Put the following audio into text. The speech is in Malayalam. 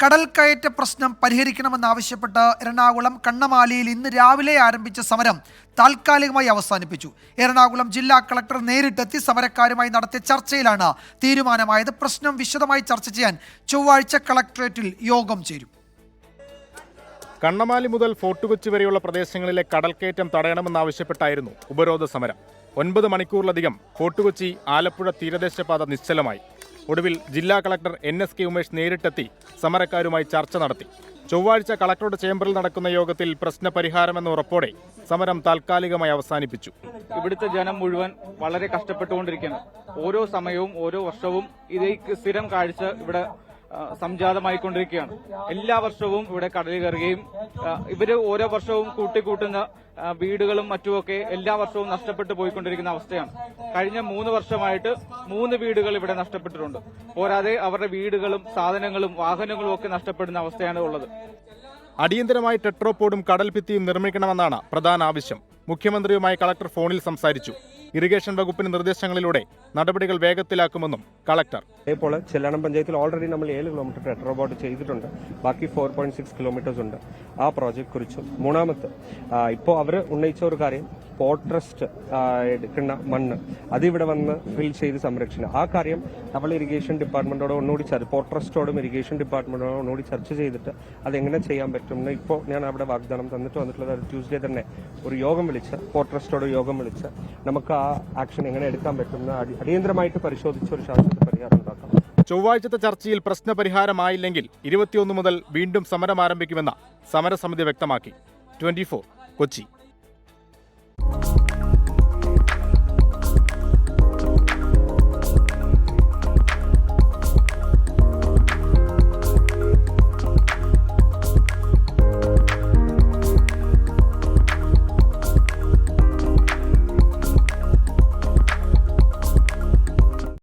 കടൽ കയറ്റ പ്രശ്നം പരിഹരിക്കണമെന്നാവശ്യപ്പെട്ട് എറണാകുളം കണ്ണമാലിയിൽ ഇന്ന് രാവിലെ ആരംഭിച്ച സമരം താൽക്കാലികമായി അവസാനിപ്പിച്ചു. എറണാകുളം ജില്ലാ കളക്ടർ നേരിട്ടെത്തി സമരക്കാരുമായി നടത്തിയ ചർച്ചയിലാണ് തീരുമാനമായത്. പ്രശ്നം വിശദമായി ചർച്ച ചെയ്യാൻ ചൊവ്വാഴ്ച കളക്ടറേറ്റിൽ യോഗം ചേരും. കണ്ണമാലി മുതൽ ഫോർട്ട് കൊച്ചി വരെയുള്ള പ്രദേശങ്ങളിലെ കടൽക്കയറ്റം തടയണമെന്നാവശ്യപ്പെട്ടായിരുന്നു ഉപരോധ സമരം. ഒൻപത് മണിക്കൂറിലധികം ഫോർട്ട് കൊച്ചി ആലപ്പുഴ തീരദേശപാത നിശ്ചലമായി. ഒടുവിൽ ജില്ലാ collector N S K Umesh നേരിട്ടെത്തി സമരക്കാരുമായി ചർച്ച നടത്തി. ചൊവ്വാഴ്ച കളക്ടറുടെ ചേംബറിൽ നടക്കുന്ന യോഗത്തിൽ പ്രശ്ന പരിഹാരമെന്ന ഉറപ്പോടെ സമരം താൽക്കാലികമായി അവസാനിപ്പിച്ചു. ഇവിടുത്തെ ജനം മുഴുവൻ വളരെ കഷ്ടപ്പെട്ടുകൊണ്ടിരിക്കുന്നു ഓരോ സമയവും ഓരോ വർഷവും ഇതേക്ക് സ്ഥിരം കാഴ്ച ഇവിടെ സംജാതമായിക്കൊണ്ടിരിക്കുകയാണ്. എല്ലാ വർഷവും ഇവിടെ കടലിൽ കയറുകയും ഇവർ ഓരോ വർഷവും കൂട്ടിക്കൂട്ടുന്ന വീടുകളും മറ്റുമൊക്കെ എല്ലാ വർഷവും നഷ്ടപ്പെട്ടു പോയിക്കൊണ്ടിരിക്കുന്ന അവസ്ഥയാണ്. കഴിഞ്ഞ മൂന്ന് വർഷമായിട്ട് മൂന്ന് വീടുകൾ ഇവിടെ നഷ്ടപ്പെട്ടിട്ടുണ്ട്. പോരാതെ അവരുടെ വീടുകളും സാധനങ്ങളും വാഹനങ്ങളും ഒക്കെ നഷ്ടപ്പെടുന്ന അവസ്ഥയാണ് ഉള്ളത്. അടിയന്തരമായി ടെട്രോപോഡും കടൽഭിത്തിയും നിർമ്മിക്കണമെന്നാണ് പ്രധാന ആവശ്യം. മുഖ്യമന്ത്രിയുമായി കളക്ടർ ഫോണിൽ സംസാരിച്ചു. ഇറിഗേഷൻ വകുപ്പിന് നിർദ്ദേശങ്ങളിലൂടെ നടപടികൾ വേഗത്തിലാക്കുമെന്നും കളക്ടർ. അതേപോലെ ചെല്ലാനം പഞ്ചായത്തിൽ ഓൾറെഡി നമ്മൾ ഏഴ് കിലോമീറ്റർ ടെട്രോബോട്ട് ചെയ്തിട്ടുണ്ട്. ബാക്കി ഫോർ പോയിന്റ് സിക്സ് കിലോമീറ്റേഴ്സ് ഉണ്ട്. ആ പ്രോജക്റ്റ് കുറിച്ചും മൂന്നാമത്തെ ഇപ്പോൾ അവർ ഉന്നയിച്ച ഒരു കാര്യം പോർട്ട് ട്രസ്റ്റ് എടുക്കുന്ന മണ്ണ്. അതിവിടെ വന്ന് ഫിൽ ചെയ്ത് സംരക്ഷണം ആ കാര്യം നമ്മൾ ഇറിഗേഷൻ ഡിപ്പാർട്ട്മെന്റോട് ഒന്നുകൂടി പോട്രസ്റ്റോടും ഇറിഗേഷൻ ഡിപ്പാർട്ട്മെന്റോടും ഒന്നുകൂടി ചർച്ച ചെയ്തിട്ട് അതെങ്ങനെ ചെയ്യാൻ പറ്റും ഇപ്പോൾ ഞാൻ അവിടെ വാഗ്ദാനം തന്നിട്ട് വന്നിട്ടുള്ളത് ട്യൂസ്ഡേ തന്നെ ഒരു യോഗം വിളിച്ച് പോട്രസ്റ്റോട് യോഗം വിളിച്ച് നമുക്ക് ആ ആക്ഷൻ എങ്ങനെ എടുക്കാൻ പറ്റും എന്ന് അടി- അടിയന്തരമായിട്ട് പരിശോധിച്ച് ഒരു ശാശ്വത പരിഹാരം ഉണ്ടാക്കാം. ചൊവ്വാഴ്ചത്തെ ചർച്ചയിൽ പ്രശ്നപരിഹാരമായില്ലെങ്കിൽ ഇരുപത്തിയൊന്ന് മുതൽ വീണ്ടും സമരം ആരംഭിക്കുമെന്ന് സമരസമിതി വ്യക്തമാക്കി. ട്വന്റി കൊച്ചി.